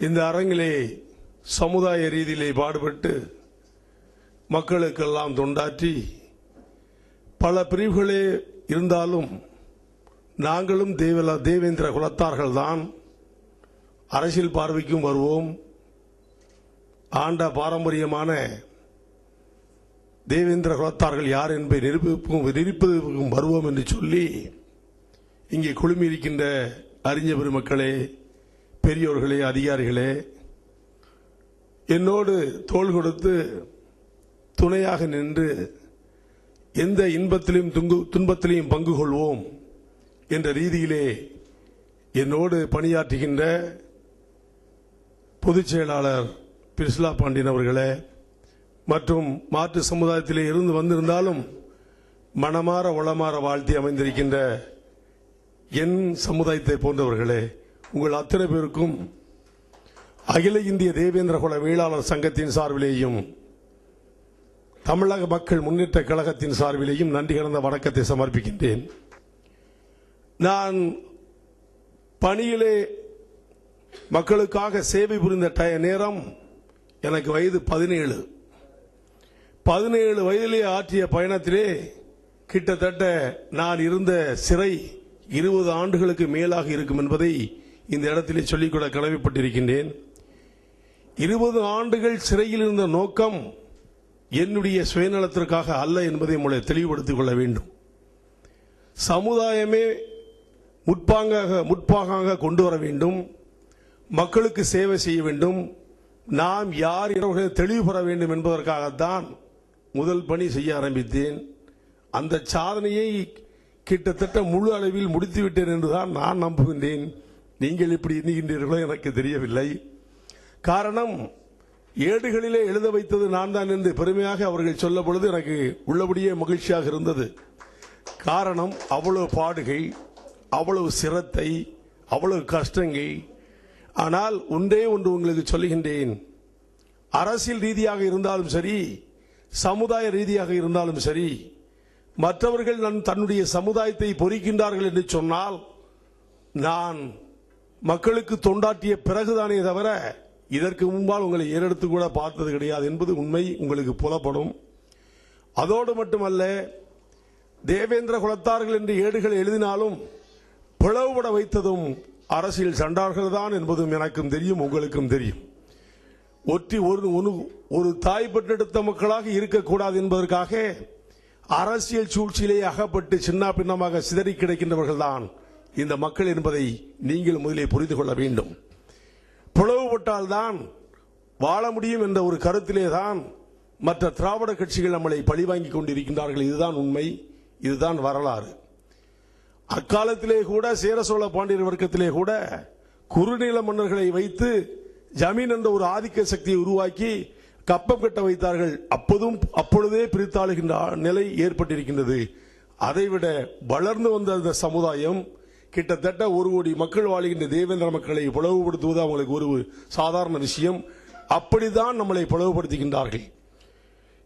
இந்த அரங்கிலே சமுதாய ரீதியிலே பாடுபட்டு மக்களுக்கெல்லாம் தொண்டாற்றி பல பிரிவுகளே இருந்தாலும் நாங்களும் தேவலா தேவேந்திர குலத்தார்கள் தான் அரசியல் பார்வைக்கும் வருவோம். ஆண்ட பாரம்பரியமான தேவேந்திர குலத்தார்கள் யார் என்பதை நிரூபிப்பும் நிரூபிப்பதற்கும் வருவோம் என்று சொல்லி இங்கே குழுமி இருக்கின்ற அறிஞ பெருமக்களே பெரியோர்களே அதிகாரிகளே என்னோடு தோள் கொடுத்து துணையாக நின்று எந்த இன்பத்திலும் துங்கு துன்பத்திலையும் பங்கு கொள்வோம் என்ற ரீதியிலே என்னோடு பணியாற்றுகின்ற பொதுச் செயலாளர் பிரிஸ்லா பாண்டியன் அவர்களே மற்றும் மாற்று சமுதாயத்திலே இருந்து வந்திருந்தாலும் மனமாற உளமாற வாழ்த்தி அமைந்திருக்கின்ற என் சமுதாயத்தை போன்றவர்களே உங்கள் அத்தனை பேருக்கும் அகில இந்திய தேவேந்திர குல வேளாளர் சங்கத்தின் சார்பிலேயும் தமிழக மக்கள் முன்னேற்ற கழகத்தின் சார்பிலேயும் நன்றி கலந்த வணக்கத்தை சமர்ப்பிக்கின்றேன். நான் பணியிலே மக்களுக்காக சேவை புரிந்த டய- நேரம் எனக்கு வயது பதினேழு. பதினேழு வயதிலே ஆற்றிய பயணத்திலே கிட்டத்தட்ட நான் இருந்த சிறை இருபது ஆண்டுகளுக்கு மேலாக இருக்கும் என்பதை இந்த இடத்திலே சொல்லிக்கூட கடமைப்பட்டிருக்கின்றேன் இருபது ஆண்டுகள் சிறையில் இருந்த நோக்கம் என்னுடைய சுயநலத்திற்காக அல்ல என்பதை உங்களை தெளிவுபடுத்திக் கொள்ள வேண்டும். சமுதாயமே முற்பாங்காக முற்பாகாக கொண்டு வர வேண்டும். மக்களுக்கு சேவை செய்ய வேண்டும். நாம் யார் இரவுகளை தெளிவு பெற வேண்டும் என்பதற்காகத்தான் முதல் பணி செய்ய ஆரம்பித்தேன். அந்த சாதனையை கிட்டத்தட்ட முழு அளவில் முடித்துவிட்டேன் என்றுதான் நான் நம்புகின்றேன். நீங்கள் இப்படி எண்ணுகின்றீர்களோ எனக்கு தெரியவில்லை. காரணம் ஏடுகளிலே எழுத வைத்தது நான் தான் என்று பெருமையாக அவர்கள் சொல்ல பொழுது எனக்கு உள்ளபடியே மகிழ்ச்சியாக இருந்தது. காரணம் அவ்வளவு பாடுகள் அவ்வளவு சிரத்தை அவ்வளவு கஷ்டங்கள். ஆனால் ஒன்றே ஒன்று உங்களுக்கு சொல்லுகின்றேன். அரசியல் ரீதியாக இருந்தாலும் சரி சமுதாய ரீதியாக இருந்தாலும் சரி மற்றவர்கள் நன் தன்னுடைய சமுதாயத்தை பொறிக்கின்றார்கள் என்று சொன்னால் நான் மக்களுக்கு தொண்டாற்றிய பிறகுதானே தவிர இதற்கு முன்பால் உங்களை ஏறெடுத்து கூட பார்த்தது கிடையாது என்பது உண்மை உங்களுக்கு புலப்படும். அதோடு மட்டுமல்ல தேவேந்திர குலத்தார்கள் என்று ஏடுகள் எழுதினாலும் பிளவுபட வைத்ததும் அரசியல் சண்டார்கள் தான் என்பதும் எனக்கும் தெரியும் உங்களுக்கும் தெரியும். ஒற்றி ஒரு ஒரு- ஒரு தாய் பெற்றெடுத்த மக்களாக இருக்கக்கூடாது என்பதற்காக அரசியல் சூழ்ச்சியிலே அகப்பட்டு சின்ன பின்னமாக சிதறி கிடைக்கின்றவர்கள் தான் இந்த மக்கள் என்பதை நீங்கள் முதலில் புரிந்து கொள்ள வேண்டும். பிளவுபட்டால்தான் வாழ முடியும் என்ற ஒரு கருத்திலே தான் மற்ற திராவிட கட்சிகள் நம்மளை பழிவாங்கிக் கொண்டிருக்கின்றார்கள். இதுதான் உண்மை. இதுதான் வரலாறு. அக்காலத்திலே கூட சேர சோழ பாண்டியர் வர்க்கத்திலே கூட குறுநில மன்னர்களை வைத்து ஜமீன் என்ற ஒரு ஆதிக்க சக்தியை உருவாக்கி கப்பம் கட்ட வைத்தார்கள். அப்போதும் அப்பொழுதே பிரித்தாளுகின்ற நிலை ஏற்பட்டிருக்கின்றது. அதைவிட வளர்ந்து வந்த அந்த சமுதாயம் கிட்டத்தட்ட ஒரு கோடி மக்கள் வாழ்கின்ற தேவேந்திர மக்களை பிளவுபடுத்துவது அவங்களுக்கு ஒரு சாதாரண விஷயம். அப்படித்தான் நம்மளை பிளவுபடுத்துகின்றார்கள்.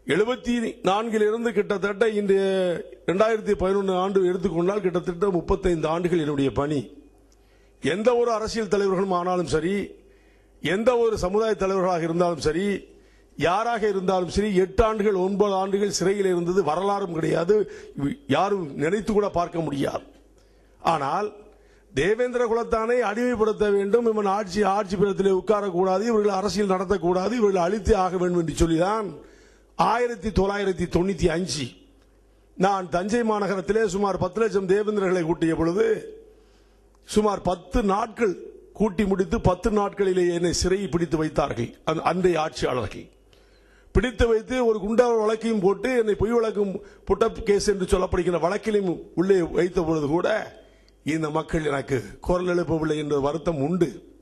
எழுபத்தி நான்கிலிருந்து கிட்டத்தட்ட இன்று இரண்டாயிரத்தி பதினொன்று ஆண்டு எடுத்துக்கொண்டால் கிட்டத்தட்ட முப்பத்தைந்து ஆண்டுகள் என்னுடைய பணி. எந்த ஒரு அரசியல் தலைவர்களும் ஆனாலும் சரி எந்த ஒரு சமுதாய தலைவர்களாக இருந்தாலும் சரி யாராக இருந்தாலும் சரி எட்டு ஆண்டுகள் ஒன்பது ஆண்டுகள் சிறையில் இருந்தது வரலாறும் கிடையாது. யாரும் நினைத்து கூட பார்க்க முடியாது. ஆனால் தேவேந்திர குலத்தானை அடிமைப்படுத்த வேண்டும். இவன் ஆட்சி ஆட்சி பீடத்திலே உட்காரக்கூடாது இவர்கள் அரசியல் நடத்தக்கூடாது இவர்கள் அழித்தே ஆக வேண்டும் என்று சொல்லிதான் ஆயிரத்தி தொள்ளாயிரத்தி தொண்ணூத்தி அஞ்சு நான் தஞ்சை மாநகரத்திலே சுமார் பத்து லட்சம் தேவேந்திரர்களை கூட்டிய பொழுது சுமார் பத்து நாட்கள் கூட்டி முடித்து பத்து நாட்களிலே என்னை சிறையை பிடித்து வைத்தார்கள். அன்றைய ஆட்சியாளர்கள். பிடித்து வைத்து ஒரு குண்டா வழக்கையும் போட்டு என்னை பொய் வழக்கும் புட்டப் கேஸ் என்று சொல்லப்படுகிற வழக்கிலையும் உள்ளே வைத்த பொழுது கூட இந்த மக்கள் எனக்கு குரல் எழுப்பவில்லை என்ற வருத்தம் உண்டு.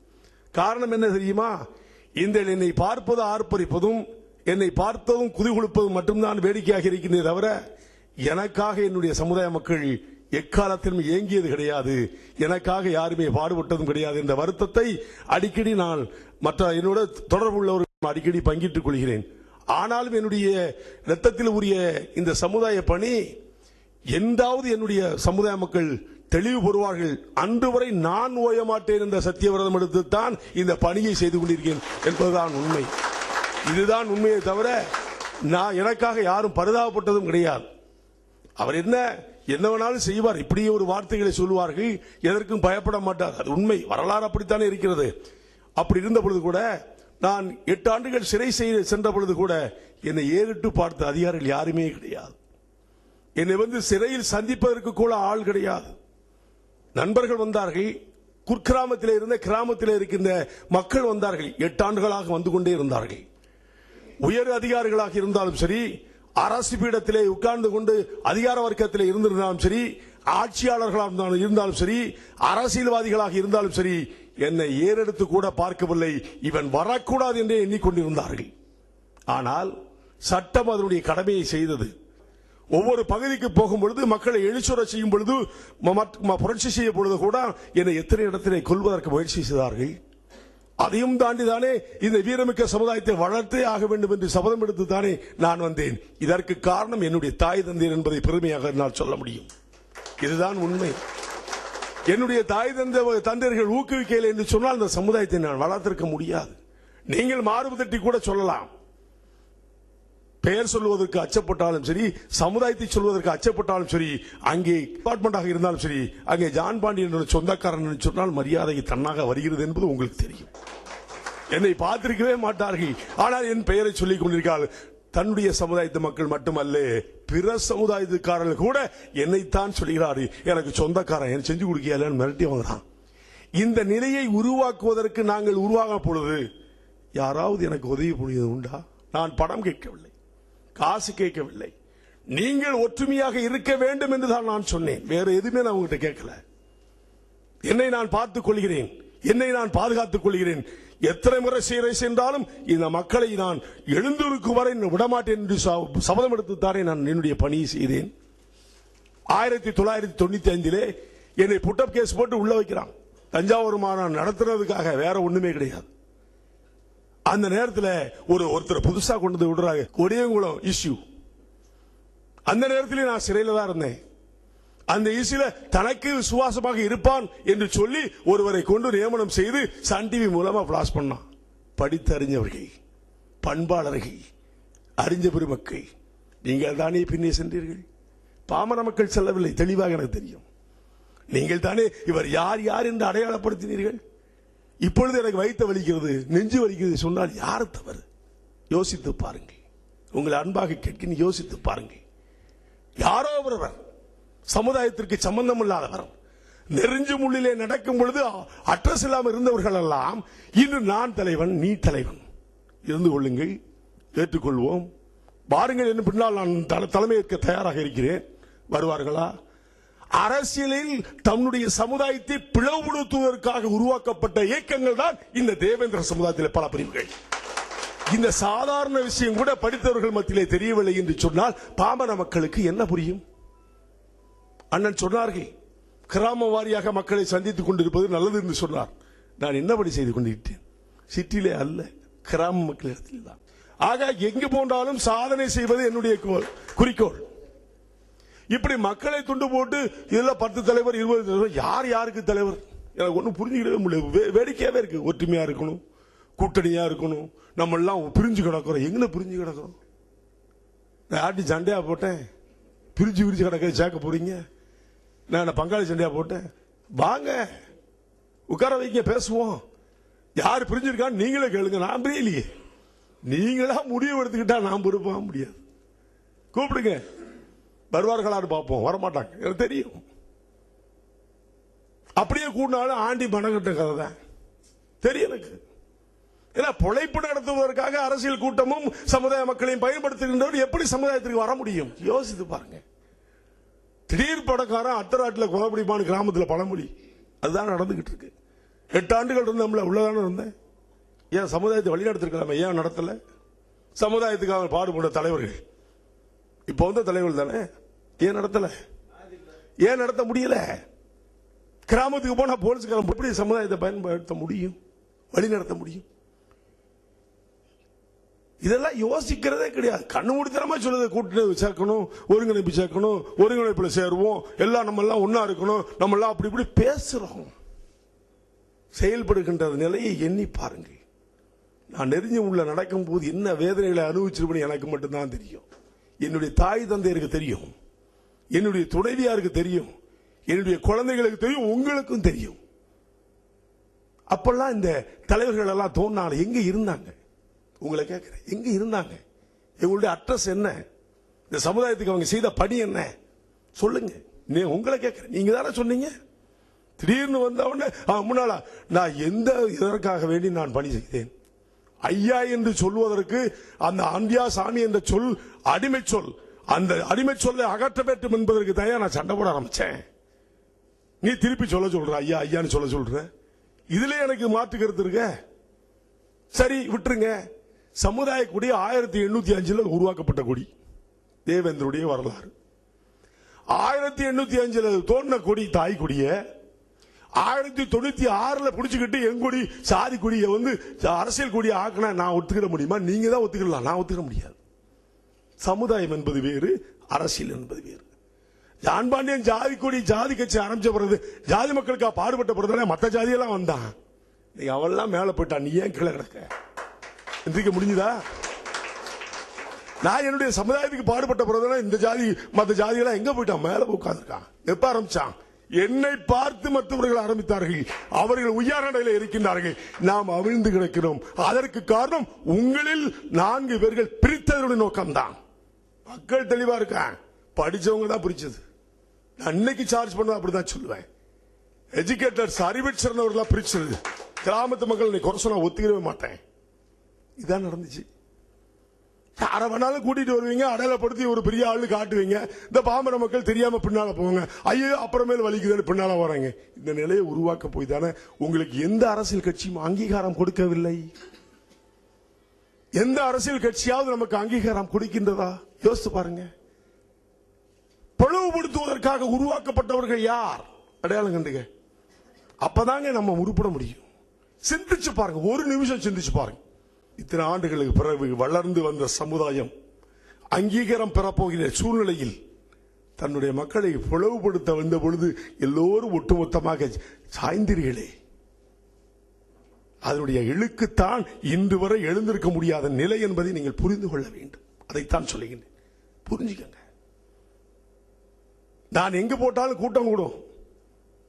காரணம் என்ன தெரியுமா? இந்த என்னை பார்ப்பது ஆர்ப்பரிப்பதும் என்னை பார்த்ததும் குதிகுளிப்பதும் மட்டும்தான் வேடிக்கையாக இருக்கின்றே தவிர எனக்காக என்னுடைய சமுதாய மக்கள் எக்காலத்திலும் ஏங்கியது கிடையாது. எனக்காக யாருமே பாடுபட்டதும் கிடையாது என்ற வருத்தத்தை அடிக்கடி நான் மற்ற என்னோட தொடர்புள்ளவர்கள் அடிக்கடி பங்கிட்டுக் கொள்கிறேன். ஆனாலும் என்னுடைய இரத்தத்தில் உரிய இந்த சமுதாய பணி எந்தாவது என்னுடைய சமுதாய மக்கள் தெளிவு பெறுவார்கள் அன்று வரை நான் ஓய மாட்டேன் என்ற சத்தியவிரதம் எடுத்துத்தான் இந்த பணியை செய்து கொண்டிருக்கிறேன் என்பதுதான் உண்மை. இதுதான் உண்மையை தவிர நான் எனக்காக யாரும் பரிதாபப்பட்டதும் கிடையாது. அவர் என்ன என்ன வேணாலும் செய்வார். இப்படியே ஒரு வார்த்தைகளை சொல்லுவார்கள் எதற்கும் பயப்பட மாட்டார். அது உண்மை. வரலாறு அப்படித்தானே இருக்கிறது. அப்படி இருந்த பொழுது கூட நான் எட்டு ஆண்டுகள் சிறை செய்ய சென்ற பொழுது கூட என்னை ஏறிட்டு பார்த்த அதிகாரிகள் யாருமே கிடையாது. என்னை வந்து சிறையில் சந்திப்பதற்கு கூட ஆள் கிடையாது. நண்பர்கள் வந்தார்கள். குர்கிராமத்தில் இருந்த கிராமத்தில் இருக்கின்ற மக்கள் வந்தார்கள். எட்டு ஆண்டுகளாக வந்து கொண்டே இருந்தார்கள். உயர் அதிகாரிகளாக இருந்தாலும் சரி அரசு பீடத்திலே உட்கார்ந்து கொண்டு அதிகார வர்க்கத்தில் இருந்திருந்தாலும் சரி ஆட்சியாளர்களாக இருந்தாலும் இருந்தாலும் சரி அரசியல்வாதிகளாக இருந்தாலும் சரி என்னை ஏறெடுத்து கூட பார்க்கவில்லை. இவன் வரக்கூடாது என்றே எண்ணிக்கொண்டிருந்தார்கள். ஆனால் சட்டம் அதனுடைய கடமையை செய்தது. ஒவ்வொரு பகுதிக்கு போகும் பொழுது மக்களை எழுச்சுர செய்யும் பொழுது மற்ற- புரட்சி செய்யும் பொழுது கூட என்னை எத்தனை இடத்திலே கொல்வதற்கு முயற்சி செய்தார்கள்? அதையும் தாண்டி தானே இந்த வீரமிக்க சமுதாயத்தை வளர்த்தே ஆக வேண்டும் என்று சபதம் எடுத்து தானே நான் வந்தேன். இதற்கு காரணம் என்னுடைய தாய் தந்தையர் என்பதை பெருமையாக என்னால் சொல்ல முடியும். இதுதான் உண்மை. என்னுடைய தாய் தந்தை தந்தையர்கள் ஊக்குவிக்கல என்று சொன்னால் அந்த சமுதாயத்தை நான் வளர்த்திருக்க முடியாது. நீங்கள் மாறுபதட்டி தட்டி கூட சொல்லலாம். பெயர் சொல்வதற்கு அச்சப்பட்டாலும் சரி சமுதாயத்தை சொல்வதற்கு அச்சப்பட்டாலும் சரி அங்கே டிபார்ட்மெண்டாக இருந்தாலும் சரி அங்கே ஜான் பாண்டி என்ற சொந்தக்காரன் என்று சொன்னால் மரியாதை தன்னாக வருகிறது என்பது உங்களுக்கு தெரியும். என்னை பார்த்திருக்கவே மாட்டார்கள். ஆனால் என் பெயரை சொல்லிக் கொண்டிருக்கார்கள் தன்னுடைய சமுதாயத்து மக்கள் மட்டுமல்ல பிற சமுதாயத்துக்காரர்கள் கூட என்னைத்தான் சொல்கிறாரு எனக்கு சொந்தக்காரன் என் செஞ்சு கொடுக்கலன்னு மிரட்டி வாங்குறான். இந்த நிலையை உருவாக்குவதற்கு நாங்கள் உருவாக பொழுது யாராவது எனக்கு உதவி புரிவது உண்டா? நான் படம் கேட்கவில்லை. காசு கேட்கவில்லை. நீங்கள் ஒற்றுமையாக இருக்க வேண்டும் என்று தான் நான் சொன்னேன். வேற எதுவுமே நான் உங்ககிட்ட கேட்கல. என்னை நான் பார்த்துக் கொள்கிறேன். என்னை நான் பாதுகாத்துக் கொள்கிறேன். எத்தனை முறை சீரை சென்றாலும் இந்த மக்களை நான் எழுந்திருக்கும் வரை விடமாட்டேன் என்று ச- சபதம் எடுத்துத்தானே நான் என்னுடைய பணியை செய்தேன். ஆயிரத்தி தொள்ளாயிரத்தி தொண்ணூத்தி ஐந்திலே என்னை புட்டப் கேஸ் போட்டு உள்ள வைக்கிறான். தஞ்சாவூர் மாநாடு நடத்துறதுக்காக வேற ஒண்ணுமே கிடையாது. அந்த நேரத்தில் ஒரு ஒருத்தர் புதுசா கொண்டு வந்து விடுறாங்க. கொடியங்குளம் இஷ்யூ அந்த நேரத்திலே நான் சிறையில் தான் இருந்தேன். அந்த இசில தனக்கு விசுவாசமாக இருப்பான் என்று சொல்லி ஒருவரை கொண்டு நியமனம் செய்து சன் டிவி மூலமா பிளாஸ் பண்ணான். படித்தறிஞவர்கள் பண்பாளர்கள் அறிஞ்ச பெருமக்கள் நீங்கள் தானே பின்னே சென்றீர்கள்? பாமர மக்கள் செல்லவில்லை தெளிவாக எனக்கு தெரியும். நீங்கள் தானே இவர் யார் யார் என்று அடையாளப்படுத்தினீர்கள்? இப்பொழுது எனக்கு வைத்த வலிக்கிறது நெஞ்சு வலிக்கிறது சொன்னால் யார் தவறு? யோசித்து பாருங்கள். உங்களை அன்பாக கேட்க யோசித்து பாருங்கள். யாரோ ஒருவர் சமுதாயத்திற்கு சம்பந்தம் இல்லாதவர் நெருஞ்சு முள்ளிலே நடக்கும் பொழுது அட்ரஸ் இல்லாமல் இருந்தவர்கள் எல்லாம் இன்று நான் தலைவன் நீ தலைவன். இருந்து கொள்ளுங்கள் ஏற்றுக்கொள்வோம். பாருங்கள் என்று பின்னால் நான் தலைமையேற்க தயாராக இருக்கிறேன். வருவார்களா? அரசியலில் தன்னுடைய சமுதாயத்தை பிளவுபடுத்துவதற்காக உருவாக்கப்பட்ட இயக்கங்கள் தான் இந்த தேவேந்திர சமுதாயத்தில் பல பிரிவுகள். இந்த சாதாரண விஷயம் கூட படித்தவர்கள் மத்தியிலே தெரியவில்லை என்று சொன்னால் பாமர மக்களுக்கு என்ன புரியும்? அண்ணன் சொன்னார்கள் கிராம வாரியாக மக்களை சந்தித்துக் கொண்டிருப்பது நல்லது என்று சொன்னார். நான் என்னபடி செய்து கொண்டிருக்கிறேன்? சிட்டியிலே அல்ல கிராம மக்களிடத்தில் தான். ஆக எங்கு போன்றாலும் சாதனை செய்வது என்னுடைய குறிக்கோள். இப்படி மக்களை துண்டு போட்டு இதுல பத்து தலைவர் இருபது தலைவர் யார் யாருக்கு தலைவர்? எனக்கு ஒன்றும் புரிஞ்சுக்கிடவே முடியல. வே- வேடிக்கையாவே இருக்கு. ஒற்றுமையா இருக்கணும் கூட்டணியா இருக்கணும். நம்ம எல்லாம் பிரிஞ்சு கிடக்கிறோம். எங்க பிரிஞ்சு கிடக்கிறோம்? நான் ஆட்டி சண்டையா போட்டேன்? பிரிஞ்சு பிரிஞ்சு கிடக்க சேர்க்க போறீங்க நான் என்ன பங்காளி சண்டையா போட்டேன்? வாங்க உட்கார வைங்க பேசுவோம். யார் பிரிஞ்சிருக்கான்னு நீங்களே கேளுங்க. நான் பிரியலையே நீங்களா முடிவு எடுத்துக்கிட்டா நான் பொறுப்பாக முடியாது. கூப்பிடுங்க. வருவார்களான்னு பார்ப்போம். வரமாட்டாங்க. எனக்கு தெரியும். அப்படியே கூடினாலும் ஆண்டி மனகட்ட கதை தான். தெரியும் எனக்கு. ஏன்னா பொழைப்பு நடத்துவதற்காக அரசியல் கூட்டமும் சமுதாய மக்களையும் பயன்படுத்துகின்றவர் எப்படி சமுதாயத்திற்கு வர முடியும்? யோசித்து பாருங்க. திடீர் படக்காரன் அத்தராட்டில் கொலப்படிப்பான் கிராமத்தில் பழமொழி. அதுதான் நடந்துகிட்டு இருக்கு. எட்டு ஆண்டுகள் இருந்தோம்ல உள்ளதான இருந்தேன். ஏன் சமுதாயத்தை வழி நடத்திருக்கலாமே ஏன் நடத்தல? சமுதாயத்துக்காக பாடுபட்ட தலைவர்கள். இப்போ வந்த தலைவர் தானே? ஏன் நடத்தல? ஏன் நடத்த முடியல? கிராமத்துக்கு போனா போலீஸ்காரன் எப்படி சமுதாயத்தை பயன்படுத்த முடியும்? வழி நடத்த முடியும்? இதெல்லாம் யோசிக்கிறதே கிடையாது. கண்ணு முடித்தனமா சொல்லுது. கூட்டணி சேர்க்கணும் ஒருங்கிணைப்பு சேர்க்கணும் ஒருங்கிணைப்புல சேருவோம். எல்லாம் நம்ம எல்லாம் ஒன்னா இருக்கணும். நம்ம எல்லாம் அப்படி இப்படி பேசுறோம். செயல்படுகின்ற நிலையை எண்ணி பாருங்கள். நான் நெறிஞ்சு உள்ள நடக்கும் போது என்ன வேதனைகளை அனுபவிச்சிருப்பேன்னு எனக்கு மட்டும்தான் தெரியும். என்னுடைய தாய் தந்தையருக்கு தெரியும். என்னுடைய துணைவியாருக்கு தெரியும். என்னுடைய குழந்தைகளுக்கு தெரியும் உங்களுக்கும் தெரியும். அப்பெல்லாம் இந்த தலைவர்கள் எல்லாம் தோணால எங்க இருந்தாங்க? உங்களை கேட்கிறேன். எங்க இருந்தாங்க? எங்களுடைய அட்ரஸ் என்ன? இந்த சமுதாயத்துக்கு அவங்க செய்த பணி என்ன? சொல்லுங்க. நீ உங்களை கேட்கிறேன். நீங்க தானே சொன்னீங்க? திடீர்னு வந்தவொடனே ஆ, முன்னாளா நான் எந்த இதற்காக வேண்டி நான் பணி செய்தேன்? ஐயா என்று சொல்வதற்கு அந்த ஆண்டியா சாமி என்ற சொல் அடிமை சொல். அந்த அடிமை சொல்லை அகற்ற வேண்டும் என்பதற்கு தான் நான் சண்டை போட ஆரம்பிச்சேன். நீ திருப்பி சொல்ல சொல்ற ஐயா ஐயான்னு சொல்ல சொல்ற. இதுல எனக்கு மாற்று கருத்து இருக்க? சரி விட்டுருங்க. சமுதாய கொடி ஆயிரத்தி எண்ணூத்தி அஞ்சுல உருவாக்கப்பட்ட கொடி. தேவேந்திரனுடைய வரலாறு. ஆயிரத்தி எண்ணூத்தி அஞ்சுல தோன்ற கொடி தாய் கொடிய. ஆயிரத்தி தொண்ணூத்தி ஆறுல புடிச்சுக்கிட்டு எங்கொடி சாதி கொடியை வந்து அரசியல் கொடியை ஆக்கினா நான் ஒத்துக்கிட முடியுமா? நீங்க தான் ஒத்துக்கலாம் நான் ஒத்துக்க முடியாது. சமுதாயம் என்பது வேறு அரசியல் என்பது வேறு. ஜான் பாண்டியன் ஜாதி கொடி ஜாதி கட்சி ஆரம்பிச்ச பிறகு ஜாதி மக்களுக்காக பாடுபட்ட பிறகு மற்ற ஜாதியெல்லாம் வந்தான். நீ அவெல்லாம் மேலே போயிட்டான் நீ ஏன் கீழே கிடக்க? எந்திரிக்க முடிஞ்சுதா? நான் என்னுடைய சமுதாயத்துக்கு பாடுபட்ட பிறகு இந்த ஜாதி மற்ற ஜாதியெல்லாம் எங்க போயிட்டான்? மேலே உட்காந்துருக்கான் எப்ப ஆரம்பிச்சான்? என்னை பார்த்து மற்றவர்கள் ஆரம்பித்தார்கள். அவர்கள் உயர் நடையில் இருக்கின்றார்கள். நாம் அவிழ்ந்து கிடக்கிறோம். அதற்கு காரணம் உங்களில் நான்கு பேர்கள் பிரித்ததனுடைய நோக்கம்தான். மக்கள் தெளிவா இருக்கான் படிச்சவங்க தான் பிரிச்சது நான் அன்னைக்கு சார்ஜ் பண்ண அப்படிதான் சொல்லுவேன். எஜுகேட்டர்ஸ் அறிவிச்சிருந்தவர்களா பிரிச்சது கிராமத்து மக்கள் நீ குறை சொன்னா ஒத்துக்கவே மாட்டேன். இதான் நடந்துச்சு. யாரை வேணாலும் கூட்டிட்டு வருவீங்க அடையாளப்படுத்தி ஒரு பெரிய ஆளு காட்டுவீங்க. இந்த பாமர மக்கள் தெரியாம பின்னால போவாங்க. ஐயோ அப்புறமேல் வலிக்குதுன்னு பின்னால வராங்க. இந்த நிலையை உருவாக்க போய் தானே உங்களுக்கு எந்த அரசியல் கட்சியும் அங்கீகாரம் கொடுக்கவில்லை? எந்த அரசியல் கட்சியாவது நமக்கு அங்கீகாரம் கொடுக்கின்றதா? யோசித்து பாருங்க. பிளவுபடுத்துவதற்காக உருவாக்கப்பட்டவர்கள் யார்? அடையாளம் கண்டுங்க. அப்பதாங்க நம்ம உருப்பட முடியும். சிந்திச்சு பாருங்க. ஒரு நிமிஷம் சிந்திச்சு பாருங்க. இத்தனை ஆண்டுகளுக்கு பிறகு வளர்ந்து வந்த சமுதாயம் அங்கீகாரம் பெறப்போகிற சூழ்நிலையில் தன்னுடைய மக்களை பிளவுபடுத்த வந்த பொழுது எல்லோரும் ஒட்டுமொத்தமாக சாய்ந்தீர்களே. அதனுடைய இழுக்குத்தான் இன்று வரை எழுந்திருக்க முடியாத நிலை என்பதை நீங்கள் புரிந்து கொள்ள வேண்டும். அதைத்தான் சொல்லுகின்றேன். புரிஞ்சுக்கங்க. நான் எங்கு போட்டாலும் கூட்டம் கூடும்.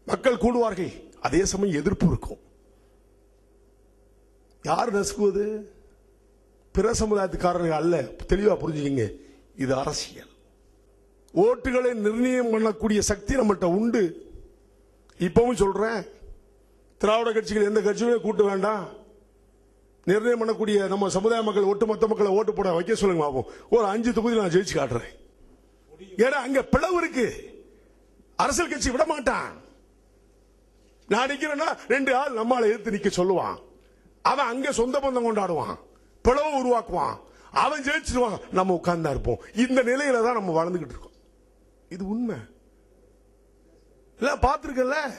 மக்கள் கூடுவார்கள். அதே சமயம் எதிர்ப்பு இருக்கும். யார் நசுக்குவது? பிற சமுதாயத்துக்காரர்கள் அல்ல. தெளிவா புரிஞ்சுக்கங்க. இது அரசியல். ஓட்டுகளை நிர்ணயம் பண்ணக்கூடிய சக்தி நம்மகிட்ட உண்டு. இப்பவும் சொல்றேன். திராவிட கட்சிகள் எந்த கட்சியுமே கூட்ட வேண்டாம். நிர்ணயம் பண்ணக்கூடிய நம்ம சமுதாய மக்கள் ஒட்டுமொத்த மக்களை ஓட்டு போட வைக்க சொல்லுங்க பாப்போம். ஒரு அஞ்சு தொகுதி நான் ஜெயிச்சு காட்டுறேன். ஏன்னா அங்க பிளவு இருக்கு. அரசியல் கட்சி விட மாட்டான். நான் நிக்கிறேன்னா ரெண்டு ஆள் நம்மளை எதிர்த்து நிக்க சொல்லுவான். அவன் அங்க சொந்த பந்தம் கொண்டாடுவான். பிளவு உருவாக்குவான். அவன் ஜெயிச்சிருவான். நம்ம உட்கார்ந்தா இருப்போம். இந்த நிலையில தான் நம்ம வளர்ந்துகிட்டு இருக்கோம். இது உண்மை. இல்ல பாத்துருக்கல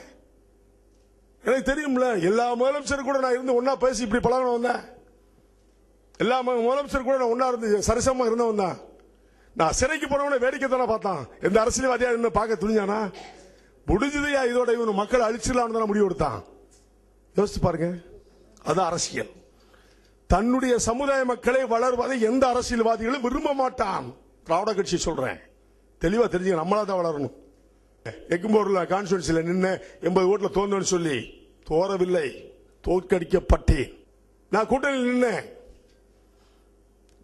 எனக்கு தெரியும்ல எல்லா முதலமைச்சர் கூட நான் இருந்து ஒன்னா பேசி இப்படி பழகணும் வந்தேன். எல்லா முதலமைச்சர் கூட நான் ஒன்னா இருந்து சரிசமமா இருந்தவன் தான் நான் சிறைக்கு போனவன வேடிக்கை தானே பார்த்தான். எந்த அரசியல்வாதியா இருந்து பார்க்க துணிஞ்சானா? முடிஞ்சதையா இதோட இவன் மக்களை அழிச்சிடலாம்னு தானே முடிவு எடுத்தான். யோசிச்சு பாருங்க அது அரசியல். தன்னுடைய சமுதாய மக்களை வளர்வதை எந்த அரசியல்வாதிகளும் விரும்ப மாட்டான். திராவிட கட்சி சொல்றேன். தெளிவா தெரிஞ்சுக்க நம்மளா தான் வளரணும். எக்கும்போர்ல கான்ஸ்டுவன்சில நின்று எண்பது ஓட்டில் தோந்தோன்னு சொல்லி தோறவில்லை. தோற்கடிக்கப்பட்டேன். நான் கூட்டணியில் நின்னேன்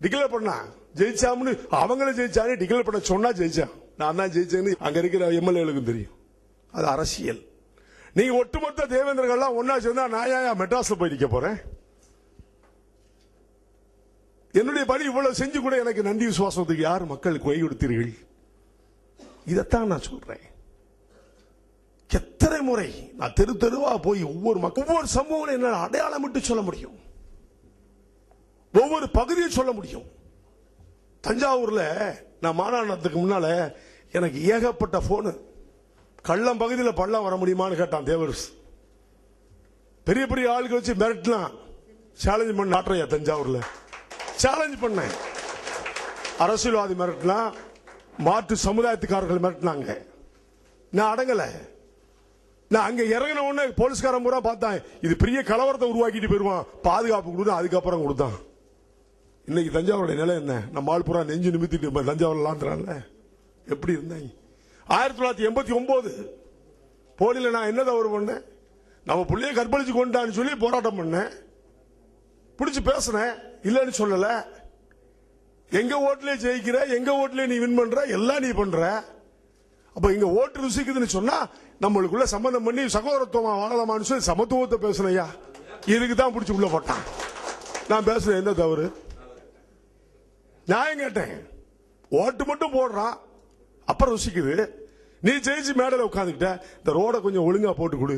டிக்ளேர் பண்ணா. ஜெயிச்சாம்னு அவங்களும் ஜெயிச்சாங்க டிக்ளேர் பண்ண சொன்னா ஜெயிச்சான். நான் தான் ஜெயிச்சேன்னு அங்க இருக்கிற எம்எல்ஏகளுக்கும் தெரியும். அது அரசியல். நீங்க ஒட்டுமொத்த தேவேந்திரர்கள்லாம் ஒன்னா சேர்ந்தா நான் ஏன் மெட்ராஸ்ல போய் நிக்க போறேன்? என்னுடைய பணி இவ்வளவு செஞ்சு கூட எனக்கு நன்றி விசுவாசத்துக்கு யார் மக்களுக்கு வழி கொடுத்தீர்கள் இதைத்தான் நான் சொல்றேன். முறை நான் தெரு தெருவா போய் ஒவ்வொரு மக்கள் ஒவ்வொரு சம்பவம் என்னால் அடையாளமிட்டு சொல்ல முடியும். ஒவ்வொரு பகுதியும் சொல்ல முடியும். தஞ்சாவூர்ல நான் மாநாட்டத்துக்கு முன்னால எனக்கு ஏகப்பட்ட போனு கள்ளம் பகுதியில் பள்ளம் வர முடியுமான்னு கேட்டான் தேவரசு பெரிய பெரிய ஆளுக்கு வச்சு மிரட்டலாம் சேலஞ்ச் பண்ண நாட்டுறையா தஞ்சாவூர்ல? சேலஞ்ச் பண்ணேன். அரசியல்வாதி மிரட்டலாம் மாற்று சமுதாயத்துக்காரர்கள் மிரட்டினாங்க. நான் அடங்கலை. நான் அங்க இறங்கின உடனே போலீஸ்காரன் பூரா பார்த்தான். இது பெரிய கலவரத்தை உருவாக்கிட்டு போயிருவான். பாதுகாப்பு கொடுத்து அதுக்கப்புறம் கொடுத்தான். இன்னைக்கு தஞ்சாவூருடைய நிலை என்ன? நம்ம ஆள் பூரா நெஞ்சு நிமித்திட்டு இருப்ப தஞ்சாவூர்லான்றான்ல எப்படி இருந்தாங்க? ஆயிரத்தி தொள்ளாயிரத்தி எண்பத்தி ஒன்பது போலியில் நான் என்ன தவறு பண்ணேன்? நம்ம பிள்ளைய கற்பழிச்சு கொண்டான்னு சொல்லி போராட்டம் பண்ணேன். பிடிச்சி பேசினேன். இல்லைன்னு சொல்லலை. எங்க ஓட்டிலே ஜெயிக்கிற எங்க ஓட்டிலே நீ வின் பண்ற எல்லாம் நீ பண்ற. அப்ப இங்க ஓட்டு ருசிக்குதுன்னு சொன்னா நம்மளுக்குள்ள சம்பந்தம் பண்ணி சகோதரத்துவமா வாழலாமான்னு சொல்லி சமத்துவத்தை பேசுனையா இதுக்கு தான் பிடிச்சி உள்ள போட்டான். நான் பேசுறேன் என்ன தவறு? நியாயம் கேட்டேன். ஓட்டு மட்டும் போடுறான். அப்புறம் ருசிக்குது. நீ ஜெயிச்சு மேடையில் உட்காந்துக்கிட்ட இந்த ரோடை கொஞ்சம் ஒழுங்கா போட்டு கொடு.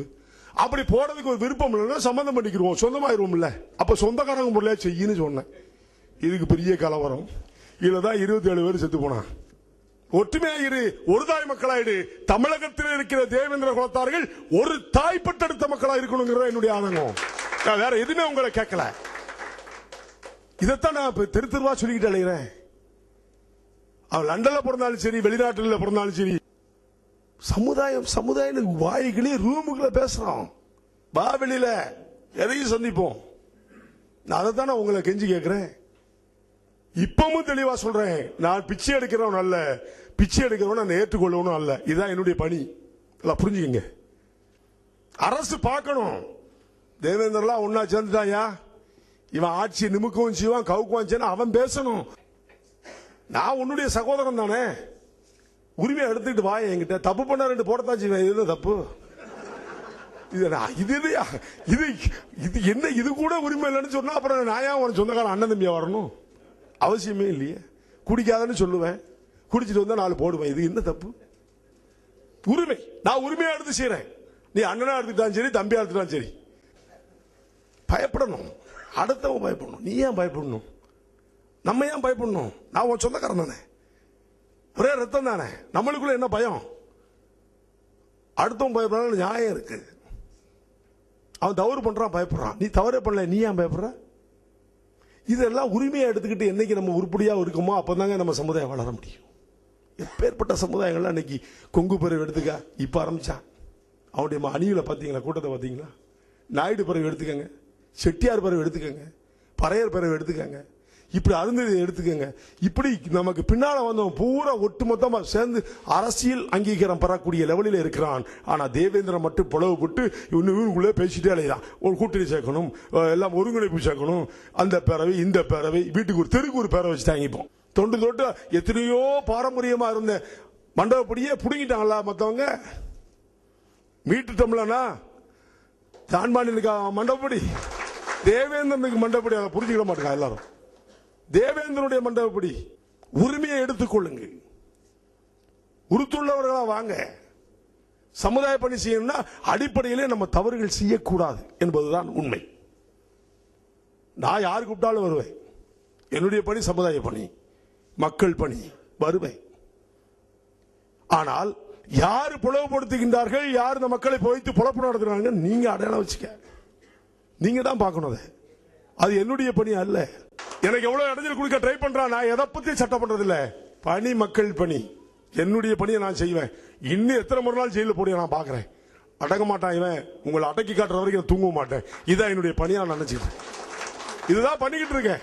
அப்படி போடுறதுக்கு ஒரு விருப்பம் இல்லைன்னா சம்மந்தம் பண்ணிக்கிருவோம். சொந்தமாயிருவோம்ல. அப்ப சொந்தக்காரங்க முறையில செய்யின்னு சொன்னேன். இதுக்கு பெரிய கலவரம். இதுல தான் இருபத்தி ஏழு பேர் செத்து போனான் ஒற்றுமையாக இரு ஒரு தாய் மக்களாயிடு. தமிழகத்தில் இருக்கிற தேவேந்திர குலத்தார்கள் ஒரு தாய் பட்டெடுத்த மக்களா இருக்கணுங்கிறத என்னுடைய ஆனந்தம் நான் வேற எதுவுமே உங்களை கேட்கல. இதைத்தான் நான் இப்ப தெரு தெருவா சொல்லிக்கிட்டு அலைகிறேன் அவன் லண்டன்ல பிறந்தாலும் சரி வெளிநாட்டுல பிறந்தாலும் சரி. சமுதாயம் சமுதாயம் வாய்களே ரூமுக்குள்ள பேசுறோம் வா வெளியில எதையும் சந்திப்போம். நான் அதை தானே உங்களை கெஞ்சி கேட்கிறேன். இப்பவும் தெளிவா சொல்றேன். நான் பிச்சை எடுக்கிறவன் அல்ல. பிச்சை எடுக்கிறவன நான் ஏற்றுக்கொள்ளவனும் அல்ல. இதுதான் என்னுடைய பணி. எல்லாம் புரிஞ்சுக்கங்க. அரசு பார்க்கணும். தேவேந்திரலாம் ஒன்னா சேர்ந்துட்டாயா இவன் ஆட்சியை நிமுக்கவும் செய்வான் கவுக்குவான் செய்வான் அவன் பேசணும். நான் உன்னுடைய சகோதரன் தானே. உரிமையை எடுத்துக்கிட்டு வா என்கிட்ட. தப்பு பண்ண ரெண்டு போடத்தான் செய்வேன். இது என்ன தப்பு? இது நான் இது இது இது என்ன இது கூட உரிமை இல்லைன்னு சொன்னா அப்புறம் நான் ஏன் உனக்கு சொந்தக்காரன் அண்ணன் தம்பியா வரணும்? அவசியமே இல்லையே. குடிக்காதன்னு சொல்லுவேன். குடிச்சிட்டு வந்தா நாலு போடுவேன். இது என்ன தப்பு? உரிமை. நான் உரிமையா எடுத்து செய்யறேன் நீ அண்ணனா எடுத்துட்டாலும் சரி தம்பியா எடுத்துட்டாலும் சரி. பயப்படணும். அடுத்தவன் பயப்படணும். நீ ஏன் பயப்படணும்? நம்ம ஏன் பயப்படணும்? நான் உன் சொந்தக்காரன் தானே. ஒரே ரத்தம் தானே. நம்மளுக்குள்ள என்ன பயம்? அடுத்தவன் பயப்படுறான் நியாயம் இருக்கு. அவன் தவறு பண்றான் பயப்படுறான். நீ தவறே பண்ணல நீ ஏன் பயப்படுற? இதெல்லாம் உரிமையை எடுத்துக்கிட்டு என்னைக்கு நம்ம உருப்படியா இருக்குமோ அப்பதாங்க நம்ம சமுதாயம் வளர முடியும். எப்பேற்பட்ட சமுதாயங்கள்லாம் இன்னைக்கு கொங்கு பறவை எடுத்துக்க? இப்போ ஆரம்பித்தான் அவனுடைய அணிகளை பார்த்தீங்களா? கூட்டத்தை பார்த்தீங்களா? நாயுடு பறவை எடுத்துக்கங்க. செட்டியார் பறவை எடுத்துக்கங்க. பறையர் பிறகு எடுத்துக்கங்க. இப்படி அருந்ததி எடுத்துக்கங்க. இப்படி நமக்கு பின்னால் வந்தவன் பூரா ஒட்டுமொத்தமாக சேர்ந்து அரசியல் அங்கீகாரம் பெறக்கூடிய லெவலில் இருக்கிறான். ஆனால் தேவேந்திரன் மட்டும் பிளவுபட்டு இன்னும் இவனுக்குள்ளே பேசிட்டே அலையிறான். ஒரு கூட்டணி சேர்க்கணும் எல்லாம் ஒருங்கிணைப்பு சேர்க்கணும். அந்த பேரவை இந்த பேரவை வீட்டுக்கு ஒரு தெருக்கு ஒரு பேரவை வச்சு தாங்கிப்போம் தொண்டு தொட்டு எத்தனையோ பாரம்பரியமா இருந்த மண்டபப்படியே பிடுங்கிட்டாங்களா மற்றவங்க மீட்டுட்டோம்லனா தான்பாண்டியனுக்கு மண்டபப்படி. தேவேந்திரனுக்கு மண்டபப்படி அதை புரிஞ்சுக்கிட மாட்டாங்க எல்லாரும். தேவேந்திரனுடைய மண்டபப்படி உரிமையை எடுத்துக்கொள்ளுங்கள் உருத்துள்ளவர்களா வாங்க. சமுதாய பணி செய்யணும்னா அடிப்படையிலே நம்ம தவறுகள் செய்யக்கூடாது என்பதுதான் உண்மை. நான் யார் கூப்பிட்டாலும் வருவேன். என்னுடைய பணி சமுதாய பணி. மக்கள் பணி வறுமை. ஆனால் யார் புலவுபடுத்துகின்றார்கள் யார் இந்த மக்களை போய்த்து புலப்பு நடத்துறாங்க நீங்க அடையாளம் வச்சுக்க. நீங்க தான் பார்க்கணும் அதை. அது என்னுடைய பணி அல்ல. எனக்கு எவ்வளவு இடைஞ்சல் கொடுக்க ட்ரை பண்றான் நான் எதை பத்தி சட்டம் பண்றது இல்ல பணி மக்கள் பணி. என்னுடைய பணியை நான் செய்வேன். இன்னும் எத்தனை மறுநாள் நாள் ஜெயில போடிய நான் பாக்குறேன் அடங்க மாட்டான் இவன். உங்களை அடக்கி காட்டுற வரைக்கும் நான் தூங்க மாட்டேன். இதான் என்னுடைய பணியா நான் நினைச்சுக்கிறேன் இதுதான் பண்ணிக்கிட்டு இருக்கேன்.